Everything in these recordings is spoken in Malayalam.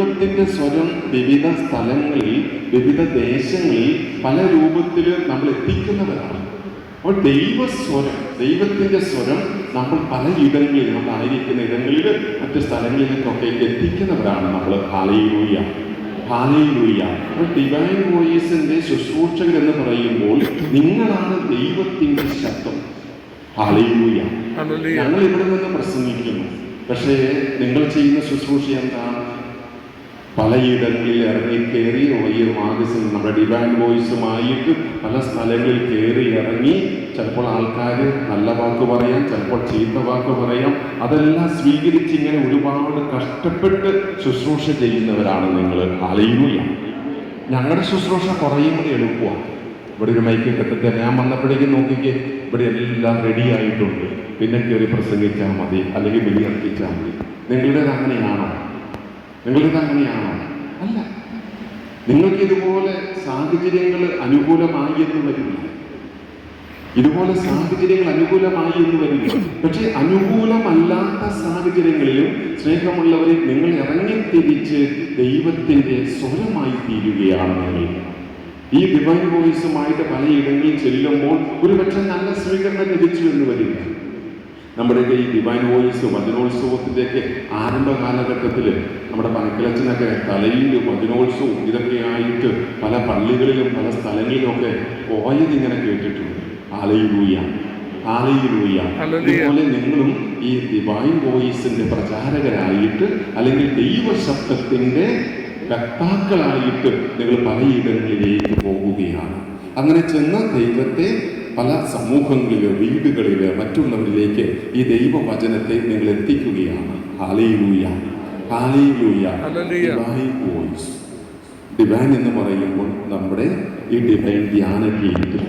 ദൈവത്തിന്റെ സ്വരം വിവിധ സ്ഥലങ്ങളിൽ വിവിധ ദേശങ്ങളിൽ പല രൂപത്തിൽ നമ്മൾ എത്തിക്കുന്നവരാണ്. അപ്പോൾ ദൈവസ്വരം ദൈവത്തിന്റെ സ്വരം നമ്മൾ പല ഇടങ്ങളിൽ നമ്മൾ ആയിരിക്കുന്ന ഇടങ്ങളിൽ മറ്റ് സ്ഥലങ്ങളിലേക്കൊക്കെ എത്തിക്കുന്നവരാണ് നമ്മൾ. ഹാലയിലൂയ ഹാലയിലൂയ അപ്പോൾ ഡിവൈൻ വോയിസിന്റെ ശുശ്രൂഷകർ എന്ന് പറയുമ്പോൾ നിങ്ങളാണ് ദൈവത്തിന്റെ ശബ്ദം. ഹാലയിലൂയ. ഞങ്ങൾ ഇവിടെ നിന്ന് പ്രസംഗിക്കുന്നു. പക്ഷേ നിങ്ങൾ ചെയ്യുന്ന ശുശ്രൂഷ എന്താണ്? പലയിടങ്ങളിൽ ഇറങ്ങി കയറി ഈ മാഗസിൻ നമ്മുടെ ഡിവൈൻ വോയിസുമായിട്ട് പല സ്ഥലങ്ങളിൽ കയറി ഇറങ്ങി ചിലപ്പോൾ ആൾക്കാർ നല്ല വാക്ക് പറയാം ചിലപ്പോൾ ചീത്ത വാക്ക് പറയാം. അതെല്ലാം സ്വീകരിച്ച് ഇങ്ങനെ ഒരുപാട് കഷ്ടപ്പെട്ട് ശുശ്രൂഷ ചെയ്യുന്നവരാണ് നിങ്ങൾ അലയുക ഞങ്ങളുടെ ശുശ്രൂഷ കുറയും കൂടി എളുപ്പമാണ്. ഇവിടെ ഒരു മൈക്ക് കെട്ടിട്ട് ഞാൻ വന്നപ്പോഴേക്കും നോക്കിക്കേ ഇവിടെ എല്ലാം റെഡി ആയിട്ടുണ്ട്. പിന്നെ കയറി പ്രസംഗിച്ചാൽ മതി അല്ലെങ്കിൽ ബലി അർപ്പിച്ചാൽ മതി. നിങ്ങളുടേത് അങ്ങനെയാണോ? നിങ്ങളുടേത് അങ്ങനെയാണോ? അല്ല. നിങ്ങൾക്ക് ഇതുപോലെ സാഹചര്യങ്ങൾ അനുകൂലമായി എന്ന് വരില്ല. ഇതുപോലെ സാഹചര്യങ്ങൾ അനുകൂലമായി എന്ന് വരില്ല. പക്ഷെ അനുകൂലമല്ലാത്ത സാഹചര്യങ്ങളിലും സ്നേഹമുള്ളവരെ നിങ്ങൾ ഇറങ്ങി ഇറങ്ങിത്തിരിച്ച് ദൈവത്തിന്റെ സ്വരമായി തീരുകയാണ് നിങ്ങൾ. ഈ ഡിവൈൻ വോയിസുമായിട്ട് പലയിടങ്ങളിൽ ചെല്ലുമ്പോൾ ഒരുപക്ഷെ നല്ല സ്വീകരണം ലഭിച്ചു എന്ന് വരില്ല. നമ്മുടെ ഈ ഡിവൈൻ വോയിസ് വചനോത്സവത്തിന്റെയൊക്കെ ആരംഭ കാലഘട്ടത്തിൽ നമ്മുടെ പനക്കിലച്ചനൊക്കെ തലയിൽ വചനോത്സവം ഇതൊക്കെയായിട്ട് പല പള്ളികളിലും പല സ്ഥലങ്ങളിലുമൊക്കെ പോയത് ഇങ്ങനെ കേട്ടിട്ടുണ്ട്. ആലയിലൂയ ആലയിലൂയ അതുപോലെ നിങ്ങളും ഈ ഡിവൈൻ വോയിസിന്റെ പ്രചാരകരായിട്ട് അല്ലെങ്കിൽ ദൈവശബ്ദത്തിന്റെ വക്താക്കളായിട്ട് നിങ്ങൾ പലയിടങ്ങളിലേക്ക് പോകുകയാണ്. അങ്ങനെ ചെന്ന് ദൈവത്തെ പല സമൂഹങ്ങളിലെ വീടുകളിൽ മറ്റുള്ളവരിലേക്ക് ഈ ദൈവവചനത്തെ നിങ്ങൾ എത്തിക്കുകയാണ്. Hallelujah hallelujah. Divine voice divine എന്ന് പറയുമ്പോൾ നമ്മുടെ ഈ ഡിവൈൻ ധ്യാന കേന്ദ്രം.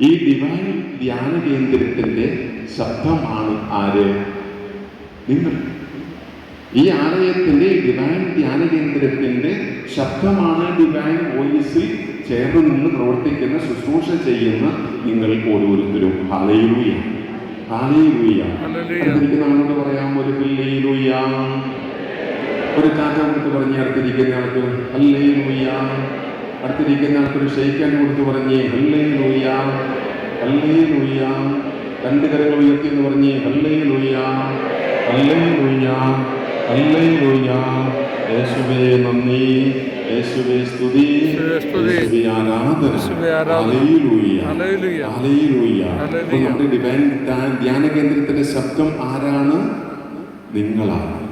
ഈ ഡിവൈൻ ധ്യാന കേന്ദ്രത്തിന്റെ ശബ്ദമാണ് ആര്? നിങ്ങൾ. ഈ ആലയത്തിന്റെ ഈ ഡിവൈൻ ധ്യാന കേന്ദ്രത്തിന്റെ ശബ്ദമാണ് ഡിവൈൻ വോയിസിൽ ചേർന്ന് നിന്ന് പ്രവർത്തിക്കുന്ന ശുശ്രൂഷ ചെയ്യുന്ന നിങ്ങൾ ഓരോരുത്തരും. Hallelujah hallelujah hallelujah. നമ്മളോട് പറയാം ഒരു പിള്ളയിലൂയ ഒരു കാക്ക കൊടുത്ത് പറഞ്ഞ് അടുത്തിരിക്കുന്ന ആൾക്ക് ഹല്ലേ ലൂയ അടുത്തിരിക്കുന്ന ആൾക്ക് ഒരു ഷെയ്ക്കാൻ കൊടുത്ത് പറഞ്ഞ് ഹല്ലേ ലൂയ ഹല്ലേ ലൂയ രണ്ട് കരങ്ങൾ ഉയർത്തി എന്ന് പറഞ്ഞ് ഹല്ലേ ലൂയ ഹല്ലേ ലൂയ ഹല്ലേ ലൂയ യേശുവേ നന്ദി. യേശുവേ സ്തുതി. യേശുവേ ആരാധന. Hallelujah hallelujah. Hallelujah hallelujah. നമ്മുടെ ഡിവൈൻ ധ്യാന കേന്ദ്രത്തിന്റെ ശബ്ദം ആരാണ്? നിങ്ങളാണ്.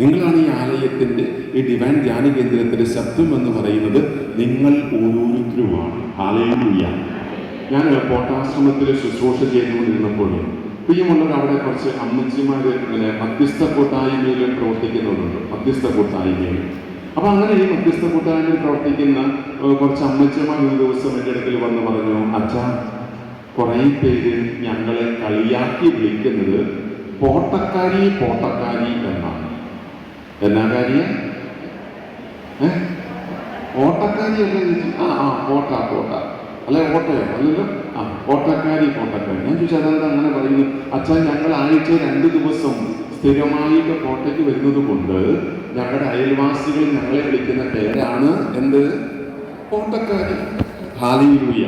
നിങ്ങളാണ് ഈ ആലയത്തിന്റെ ഈ ഡിവൈൻ ധ്യാന കേന്ദ്രത്തിന്റെ ശബ്ദം എന്ന് പറയുന്നത് നിങ്ങൾ ഓരോരുത്തരുമാണ്. ആലയിലൂയ ഞാൻ പോട്ടാശ്രമത്തിൽ ശുശ്രൂഷ ചെയ്തുകൊണ്ടിരുന്നപ്പോൾ പ്രിയമുള്ളവർ അവിടെ കുറച്ച് അമ്മച്ചിമാർ ഇങ്ങനെ മധ്യസ്ഥ കൂട്ടായ്മയിൽ പ്രവർത്തിക്കുന്നവരുണ്ട്. മധ്യസ്ഥ കൂട്ടായ്മയിൽ. അപ്പൊ അങ്ങനെ ഈ മധ്യസ്ഥ കൂട്ടായ്മയിൽ പ്രവർത്തിക്കുന്ന കുറച്ച് അമ്മച്ചമാർ ഒരു ദിവസം എന്റെ അടുക്കൽ വന്ന് പറഞ്ഞു അച്ഛാ കുറേ പേര് ഞങ്ങളെ കളിയാക്കി വിളിക്കുന്നത് പോട്ടക്കാരി പോട്ടക്കാരി എന്നാണ്. എന്നാ കാര്യ? ഓട്ടക്കാരി അല്ലേ? ആ ആ പോട്ട പോട്ട. അല്ലെ ഓട്ടയോ? അല്ലല്ലോ? ആ ഓട്ടക്കാരി പോട്ടക്കാരി. ഞാൻ ചോദിച്ചാൽ അങ്ങനെ പറയുന്നു. അച്ഛൻ ഞങ്ങൾ ആഴ്ച രണ്ട് ദിവസം സ്ഥിരമായിട്ട് കോട്ടയ്ക്ക് വരുന്നത് കൊണ്ട് ഞങ്ങളുടെ അയൽവാസികൾ ഞങ്ങളെ വിളിക്കുന്ന പേരാണ് എന്ത്? കോട്ടക്കാരി ഹാലിയിലൂയ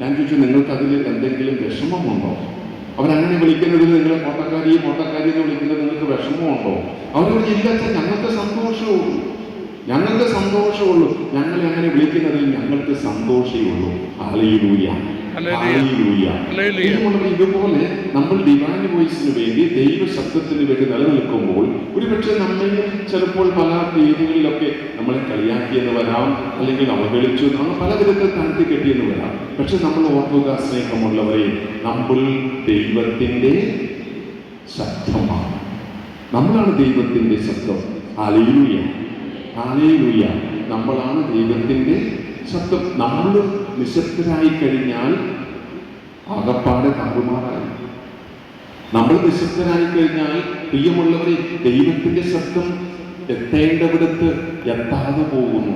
ഞാൻ ചോദിച്ചു നിങ്ങൾക്ക് അതിൽ എന്തെങ്കിലും വിഷമമുണ്ടോ? അവരങ്ങനെ വിളിക്കുന്നതിൽ നിങ്ങളെ കോട്ടക്കാരി കോട്ടക്കാരി എന്ന് വിളിക്കുന്നത് നിങ്ങൾക്ക് വിഷമമുണ്ടോ? അവർ ഇല്ലാത്ത ഞങ്ങൾക്ക് സന്തോഷമുള്ളൂ ഞങ്ങൾക്ക് സന്തോഷമുള്ളൂ ഞങ്ങളെ അങ്ങനെ വിളിക്കുന്നതിൽ ഞങ്ങൾക്ക് സന്തോഷമേ ഉള്ളൂ. ഇതുപോലെ നമ്മൾ ഡിവൈൻ വോയിസിന് വേണ്ടി ദൈവ ശബ്ദത്തിന് വേണ്ടി നിലനിൽക്കുമ്പോൾ ഒരുപക്ഷെ നമ്മൾ ചിലപ്പോൾ പല രീതികളിലൊക്കെ നമ്മളെ കളിയാക്കിയെന്ന് വരാം അല്ലെങ്കിൽ അവഗണിച്ചു നമ്മൾ പല വിധത്തിൽ താഴ്ത്തി കെട്ടിയെന്ന് വരാം പക്ഷെ നമ്മൾ ഓർക്കുക സ്നേഹമുള്ളവരെ നമ്മൾ ദൈവത്തിന്റെ ശബ്ദമാണ്. നമ്മളാണ് ദൈവത്തിന്റെ ശബ്ദം. അലയിലൂയ അലയിലൂയ നമ്മളാണ് ദൈവത്തിന്റെ ശബ്ദം. നമ്മൾ നിശബ്ദരായി കഴിഞ്ഞാൽ അകപ്പാടെ താറുമാറായി. നമ്മൾ നിശബ്ദരായി കഴിഞ്ഞാൽ പ്രിയമുള്ളവരെ ദൈവത്തിന്റെ ശബ്ദം എത്തേണ്ടവിടത്ത് എത്താതെ പോകുന്നു.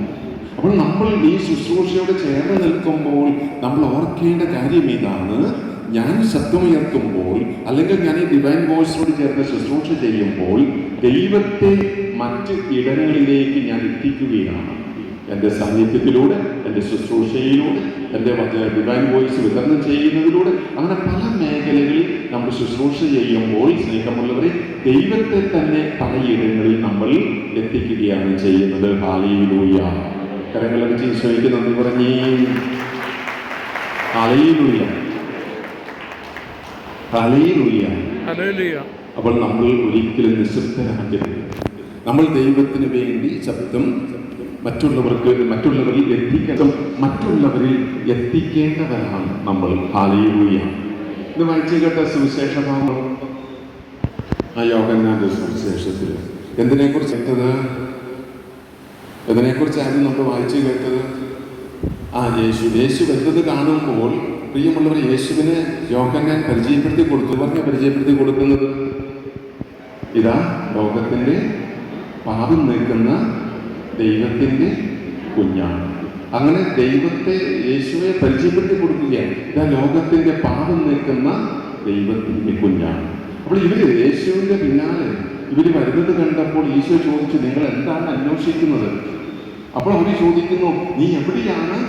അപ്പോൾ നമ്മൾ ഈ ശുശ്രൂഷയോട് ചേർന്ന് നിൽക്കുമ്പോൾ നമ്മൾ ഓർക്കേണ്ട കാര്യം ഇതാണ്. ഞാൻ ശബ്ദമുയർത്തുമ്പോൾ അല്ലെങ്കിൽ ഞാൻ ഈ ഡിവൈൻ വോയിസിനോട് ചേർന്ന് ശുശ്രൂഷ ചെയ്യുമ്പോൾ ദൈവത്തെ മറ്റ് ഇടങ്ങളിലേക്ക് ഞാൻ എത്തിക്കുകയാണ്. എന്റെ സാന്നിധ്യത്തിലൂടെ എന്റെ ശുശ്രൂഷയിലൂടെ എന്റെ മറ്റേ ഡിവൈൻ വോയിസ് വിതരണം ചെയ്യുന്നതിലൂടെ അങ്ങനെ പല മേഖലകളിൽ നമ്മൾ ശുശ്രൂഷ ചെയ്യുമ്പോൾ സ്നേഹമുള്ളവരെ ദൈവത്തെ തന്നെ പലയിടങ്ങളിൽ നമ്മൾ എത്തിക്കുകയാണ് ചെയ്യുന്നത്. ഹാലയിലൂയ കരങ്ങളൊക്കെ ഈശോയ്ക്ക് നന്ദി പറഞ്ഞേ. ഹാലയിലൂയ ഹാലയിലൂയ അപ്പോൾ നമ്മൾ ഒരിക്കലും നിശബ്ദരാകരുത്. നമ്മൾ ദൈവത്തിന് വേണ്ടി ശബ്ദം മറ്റുള്ളവർക്ക് മറ്റുള്ളവരിൽ എത്തിക്കണം മറ്റുള്ളവരിൽ എത്തിക്കേണ്ടവരാണ് നമ്മൾ. ഹാലയിലൂയ ഇത് വായിച്ചു കേട്ട സുവിശേഷ ഭാഗം ആ യോഗന്നാന്റെ സുവിശേഷത്തിൽ. എന്തിനെക്കുറിച്ച് കേട്ടത്? ഇതിനെക്കുറിച്ചായിരുന്നു നമ്മൾ വായിച്ചു കേട്ടത്? ആ യേശു. യേശു വരുന്നത് കാണുമ്പോൾ പ്രിയമുള്ളവർ യേശുവിനെ യോഹന്നാൻ പരിചയപ്പെടുത്തി കൊടുത്തു. പറഞ്ഞ പരിചയപ്പെടുത്തി കൊടുക്കുന്നത്? ഇതാ ലോകത്തിന്റെ പാപം നീക്കുന്ന ദൈവത്തിന്റെ കുഞ്ഞാണ്. അങ്ങനെ ദൈവത്തെ യേശുവെ പരിചയപ്പെടുത്തി കൊടുക്കുകയാണ്. ഇതാ ലോകത്തിന്റെ പാപം നിൽക്കുന്ന ദൈവത്തിന്റെ കുഞ്ഞാണ്. അപ്പോൾ ഇവർ യേശുവിന്റെ പിന്നാലെ ഇവർ വരുന്നത് കണ്ടപ്പോൾ ഈശോ ചോദിച്ചു നിങ്ങൾ എന്താണ് അന്വേഷിക്കുന്നത്? അപ്പോൾ അവർ ചോദിക്കുന്നു നീ എവിടെയാണ്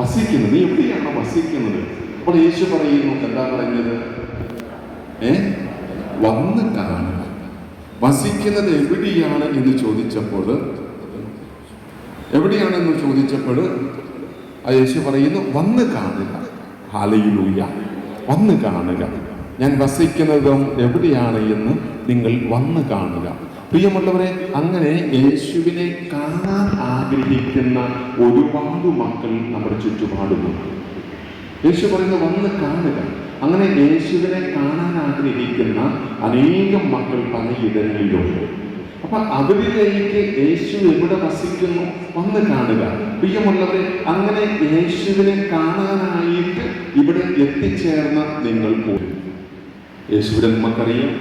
വസിക്കുന്നത്? നീ എവിടെയാണ് വസിക്കുന്നത്? അപ്പോൾ യേശു പറയുന്നു എന്താ പറഞ്ഞത്? ഏ? വന്ന് കാണുക വസിക്കുന്നത് എവിടെയാണ്? എന്ന് ചോദിച്ചപ്പോൾ എവിടെയാണെന്ന് ചോദിച്ചപ്പോൾ ആ യേശു പറയുന്നു വന്ന് കാണുക. ഹാലയിലൂയ വന്ന് കാണുക. ഞാൻ വസിക്കുന്നതും എവിടെയാണ് എന്ന് നിങ്ങൾ വന്ന് കാണുക. പ്രിയമുള്ളവരെ അങ്ങനെ യേശുവിനെ കാണാൻ ആഗ്രഹിക്കുന്ന ഒരുപാട് മക്കൾ നമ്മുടെ ചുറ്റുപാടുമുണ്ട് യേശു പറയുന്നത് വന്ന് കാണുക. അങ്ങനെ യേശുവിനെ കാണാൻ ആഗ്രഹിക്കുന്ന അനേകം മക്കൾ പലയിടങ്ങളിലുണ്ട് അപ്പൊ അവരിലേക്ക് യേശു എവിടെ വസിക്കുന്നു വന്ന് കാണുക. പ്രിയമുള്ളവരെ അങ്ങനെ യേശുവിനെ കാണാനായിട്ട് ഇവിടെ എത്തിച്ചേർന്ന നിങ്ങൾ പോലും യേശുവിനെ നമുക്കറിയാം.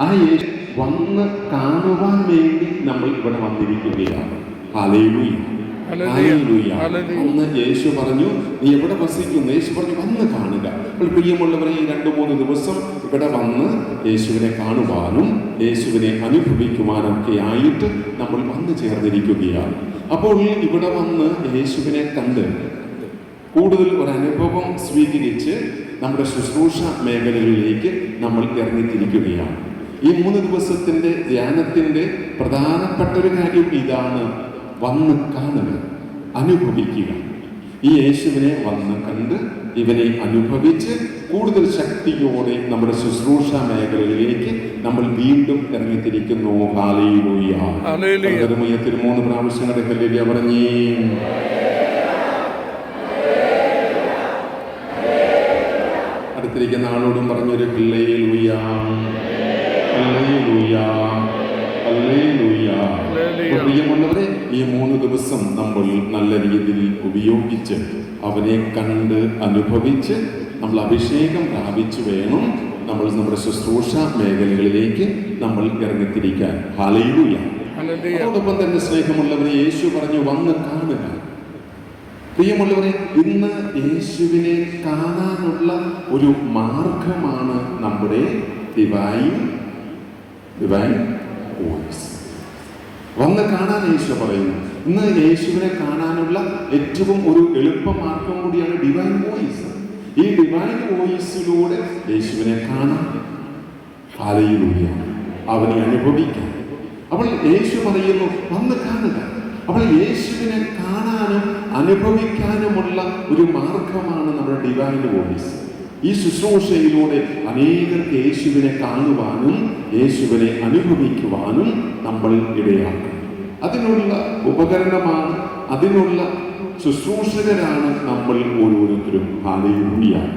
ആ യേശു വന്ന് കാണുവാൻ വേണ്ടി നമ്മൾ ഇവിടെ വന്നിരിക്കുകയാണ്. ഹല്ലേലൂയ. അന്ന് യേശു പറഞ്ഞു നീ എവിടെ വസിക്കുന്നു? യേശു പറഞ്ഞു വന്ന് കാണുക. അപ്പോൾ പ്രിയമുള്ളവരെ ഈ രണ്ട് മൂന്ന് ദിവസം ഇവിടെ വന്ന് യേശുവിനെ കാണുവാനും യേശുവിനെ അനുഭവിക്കുവാനൊക്കെ ആയിട്ട് നമ്മൾ വന്നു ചേർന്നിരിക്കുകയാണ്. അപ്പോൾ ഇവിടെ വന്ന് യേശുവിനെ കണ്ട് കൂടുതൽ ഒരു അനുഭവം സ്വീകരിച്ച് നമ്മുടെ ശുശ്രൂഷ മേഖലകളിലേക്ക് നമ്മൾ ഇറങ്ങിത്തിരിക്കുകയാണ്. ഈ മൂന്ന് ദിവസത്തിന്റെ ധ്യാനത്തിന്റെ പ്രധാനപ്പെട്ട ഒരു കാര്യം ഇതാണ്. വന്ന് കാണുക അനുഭവിക്കുക. ഈ യേശുവിനെ വന്ന് കണ്ട് ഇവനെ അനുഭവിച്ച് കൂടുതൽ ശക്തിയോടെ നമ്മുടെ ശുശ്രൂഷ മേഖലയിലേക്ക് നമ്മൾ വീണ്ടും ഇറങ്ങിത്തിരിക്കുന്നു. ഹല്ലേലൂയ. മൂന്ന് പ്രാവശ്യങ്ങളുടെ കല്ലേലിയ പറഞ്ഞേ. അടുത്തിരിക്കുന്ന ആളോടും പറഞ്ഞൊരു ഹല്ലേലൂയ ഹല്ലേലൂയ. ഹല്ലേലൂയ. ഹല്ലേലൂയ. പ്രിയമുള്ളവരെ ഈ മൂന്ന് ദിവസം നമ്മൾ നല്ല രീതിയിൽ ഉപയോഗിച്ച് അവനെ കണ്ട് അനുഭവിച്ച് നമ്മൾ അഭിഷേകം പ്രാപിച്ചു വേണം നമ്മൾ നമ്മുടെ ശുശ്രൂഷ മേഖലകളിലേക്ക് നമ്മൾ ഇറങ്ങിത്തിരിക്കാൻ. ഹാലയിലൂയ. അതോടൊപ്പം തന്നെ സ്നേഹമുള്ളവരെ യേശു പറഞ്ഞു വന്ന് കാണുക. പ്രിയമുള്ളവരെ ഇന്ന് യേശുവിനെ കാണാനുള്ള ഒരു മാർഗമാണ് നമ്മുടെ ഡിവൈൻ ഡിവൈൻ വോയിസ് വന്ന് കാണാൻ യേശു പറയുന്നു. ഇന്ന് യേശുവിനെ കാണാനുള്ള ഏറ്റവും ഒരു എളുപ്പ മാർഗം കൂടിയാണ് ഡിവൈൻ വോയിസ് ഈ ഡിവൈൻ വോയിസിലൂടെ യേശുവിനെ കാണാൻ ഹാലയിലൂയ അവനെ അനുഭവിക്കാൻ അവൾ യേശു പറയുന്നു വന്ന് കാണുക. അപ്പോൾ യേശുവിനെ കാണാനും അനുഭവിക്കാനുമുള്ള ഒരു മാർഗമാണ് നമ്മുടെ ഡിവൈൻ വോയിസ് ഈ ശുശ്രൂഷയിലൂടെ അനേകർക്ക് യേശുവിനെ കാണുവാനും യേശുവിനെ അനുഭവിക്കുവാനും നമ്മൾ ഇടയാക്കും അതിനുള്ള ഉപകരണമാണ് അതിനുള്ള ശുശ്രൂഷകരാണ് നമ്മൾ ഓരോരുത്തരും. ഹാലയിലൂയാണ്.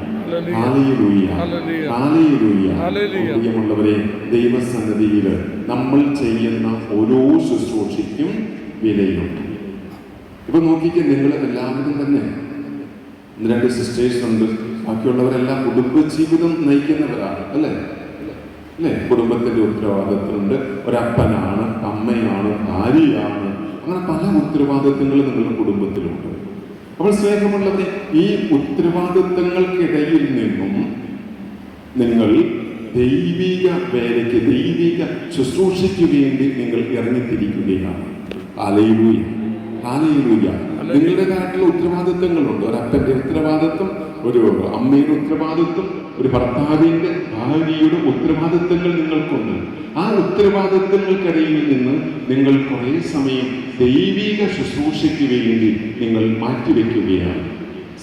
പ്രിയമുള്ളവരെ ദൈവസന്നിധിയിൽ നമ്മൾ ചെയ്യുന്ന ഓരോ ശുശ്രൂഷയ്ക്കും വിലയുണ്ട്. ഇപ്പൊ നോക്കിക്കേ നിങ്ങൾ എല്ലാവരും തന്നെ. രണ്ട് സിസ്റ്റേഴ്സ് ഉണ്ട്. ബാക്കിയുള്ളവരെല്ലാം കുടുംബ ജീവിതം നയിക്കുന്നവരാണ് അല്ലേ? അല്ലേ? കുടുംബത്തിന്റെ ഉത്തരവാദിത്വമുണ്ട് ഒരപ്പനാണ് അമ്മയാണ് ഭാര്യയാണ്. അങ്ങനെ പല ഉത്തരവാദിത്വങ്ങളും നിങ്ങളുടെ കുടുംബത്തിലുണ്ട്. അപ്പോൾ സ്നേഹമുള്ളത് ഈ ഉത്തരവാദിത്തങ്ങൾക്കിടയിൽ നിന്നും നിങ്ങൾ ദൈവിക വേലയ്ക്ക് ദൈവിക ശുശ്രൂഷയ്ക്ക് വേണ്ടി നിങ്ങൾ ഇറങ്ങിത്തിരിക്കുകയാണ്. ആലയിലൂയ ആലയിലൂയ നിങ്ങളുടെ കാര്യത്തിലുള്ള ഉത്തരവാദിത്വങ്ങളുണ്ട്. ഒരു അപ്പന്റെ ഉത്തരവാദിത്വം ഒരു അമ്മയുടെ ഉത്തരവാദിത്വം ഒരു ഭർത്താവിന്റെ ഭാര്യയുടെ ഉത്തരവാദിത്വങ്ങൾ നിങ്ങൾക്കുണ്ട്. ആ ഉത്തരവാദിത്വങ്ങൾക്കിടയിൽ നിന്ന് നിങ്ങൾ കുറേ സമയം ദൈവിക ശുശ്രൂഷയ്ക്ക് വേണ്ടി നിങ്ങൾ മാറ്റിവെക്കുകയാണ്.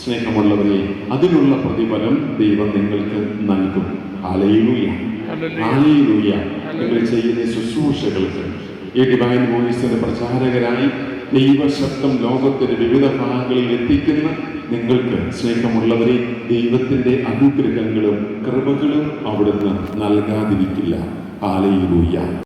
സ്നേഹമുള്ളവരെ അതിനുള്ള പ്രതിഫലം ദൈവം നിങ്ങൾക്ക് നൽകും. ആലയിലൂയ നിങ്ങൾ ചെയ്യുന്ന ശുശ്രൂഷകൾക്ക്. ഈ ഡിവൈൻ വോയിസിന്റെ പ്രചാരകരായി ദൈവശബ്ദം ലോകത്തിന്റെ വിവിധ ഭാഗങ്ങളിൽ എത്തിക്കുന്ന നിങ്ങൾക്ക് സ്നേഹമുള്ളവരെ ദൈവത്തിന്റെ അനുഗ്രഹങ്ങളും കൃപകളും അവിടുന്ന് നൽകാതിരിക്കില്ല. ഹാലയിലൂയ